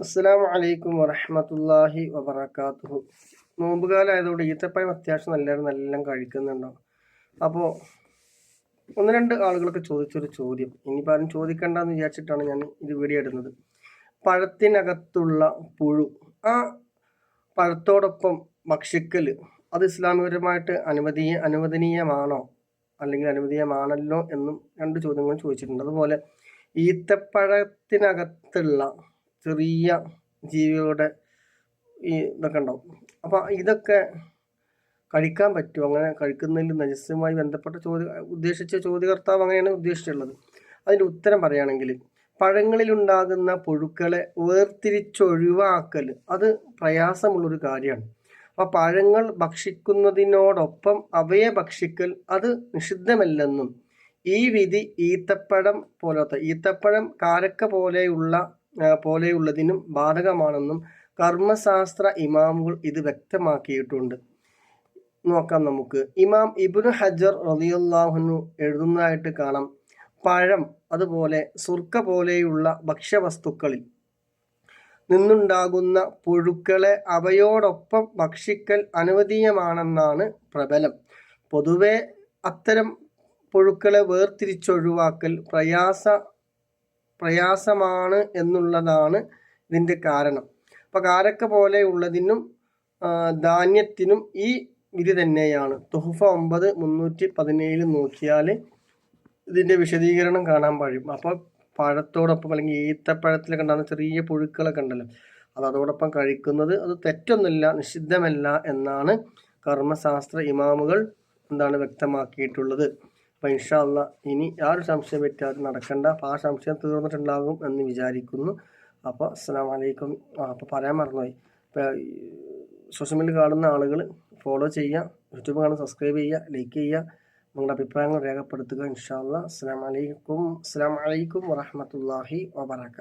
അസ്സലാമു അലൈക്കും വറഹമത്തല്ലാഹി നോമ്പുകാലം ആയതുകൊണ്ട് ഈത്തപ്പഴം അത്യാവശ്യം നല്ലവരും നല്ലോണം കഴിക്കുന്നുണ്ടാവും. അപ്പോൾ ഒന്ന് രണ്ട് ആളുകളൊക്കെ ചോദിച്ചൊരു ചോദ്യം. ഇനിയിപ്പോൾ ആരും ചോദിക്കണ്ടെന്ന് വിചാരിച്ചിട്ടാണ് ഞാൻ ഇത് വീഡിയോ ഇടുന്നത്. പഴത്തിനകത്തുള്ള പുഴു. ആ പഴത്തോടൊപ്പം ഭക്ഷിക്കൽ അത് ഇസ്ലാമികപരമായിട്ട് അനുവദീയ അനുവദനീയമാണോ? അല്ലെങ്കിൽ അനുവദീയമാണല്ലോ എന്നും രണ്ട് ചോദ്യങ്ങൾ ചോദിച്ചിട്ടുണ്ട്. അതുപോലെ ഈത്തപ്പഴത്തിനകത്തുള്ള ചെറിയ ജീവികളുടെ ഈ ഇതൊക്കെ ഉണ്ടാവും. അപ്പോൾ ഇതൊക്കെ കഴിക്കാൻ പറ്റുമോ? അങ്ങനെ കഴിക്കുന്നതിൽ നജസ്സുമായി ബന്ധപ്പെട്ട ചോദ്യ ഉദ്ദേശിച്ച ചോദ്യകർത്താവ് അങ്ങനെയാണ് ഉദ്ദേശിച്ചിട്ടുള്ളത്. അതിന്റെ ഉത്തരം പറയുകയാണെങ്കിൽ പഴങ്ങളിലുണ്ടാകുന്ന പുഴുക്കളെ വേർതിരിച്ചൊഴിവാക്കൽ അത് പ്രയാസമുള്ളൊരു കാര്യമാണ്. അപ്പോൾ പഴങ്ങൾ ഭക്ഷിക്കുന്നതിനോടൊപ്പം അവയെ ഭക്ഷിക്കൽ അത് നിഷിദ്ധമല്ലെന്നും ഈ വിധി ഈത്തപ്പഴം പോലത്തെ ഈത്തപ്പഴം കാരക്ക പോലെയുള്ള പോലെയുള്ളതിനും ബാധകമാണെന്നും കർമ്മശാസ്ത്ര ഇമാമുകൾ ഇത് വ്യക്തമാക്കിയിട്ടുണ്ട്. നോക്കാം നമുക്ക്. ഇമാം ഇബ്നു ഹജർ റലിയുല്ലാഹുനു എഴുതുന്നതായിട്ട് കാണാം. പഴം അതുപോലെ സുർക്ക പോലെയുള്ള ഭക്ഷ്യവസ്തുക്കളിൽ നിന്നുണ്ടാകുന്ന പുഴുക്കളെ അവയോടൊപ്പം ഭക്ഷിക്കൽ അനുവദീയമാണെന്നാണ് പ്രബലം. പൊതുവെ അത്തരം പുഴുക്കളെ വേർതിരിച്ചൊഴിവാക്കൽ പ്രയാസ പ്രയാസമാണ് എന്നുള്ളതാണ് ഇതിന്റെ കാരണം. അപ്പോൾ കാരക്ക പോലെയുള്ളതിനും ധാന്യത്തിനും ഈ വിധി തന്നെയാണ്. തുഹഫ ഒമ്പത് മുന്നൂറ്റി പതിനേഴ് നോക്കിയാൽ ഇതിന്റെ വിശദീകരണം കാണാൻ കഴിയും. അപ്പോൾ പഴത്തോടൊപ്പം അല്ലെങ്കിൽ ഈത്തപ്പഴത്തിലൊക്കെ ഉണ്ടാകുന്ന ചെറിയ പുഴുക്കളൊക്കെ ഉണ്ടല്ലോ. അത് അതോടൊപ്പം കഴിക്കുന്നത് അത് തെറ്റൊന്നുമില്ല നിഷിദ്ധമല്ല എന്നാണ് കർമ്മശാസ്ത്ര ഇമാമുകൾ എന്താണ് വ്യക്തമാക്കിയിട്ടുള്ളത്. അപ്പോൾ ഇൻഷാല്ല ഇനി ആ ഒരു സംശയം പറ്റാതെ നടക്കണ്ട. അപ്പം ആ സംശയം തീർന്നിട്ടുണ്ടാകും എന്ന് വിചാരിക്കുന്നു. അപ്പോൾ അസ്സാം വലൈക്കും അപ്പോൾ പറയാൻ മറന്നുപോയി. ഇപ്പോൾ സോഷ്യൽ മീഡിയ കാണുന്ന ആളുകൾ ഫോളോ ചെയ്യുക യൂട്യൂബ് കാണുന്ന സബ്സ്ക്രൈബ് ചെയ്യുക ലൈക്ക് ചെയ്യുക നിങ്ങളുടെ അഭിപ്രായങ്ങൾ രേഖപ്പെടുത്തുക ഇൻഷാല്ല അസ്സാം വലൈക്കും അസ്സാം വലൈക്കും വറഹമത്തല്ലാഹി വാബർക്കാത്തു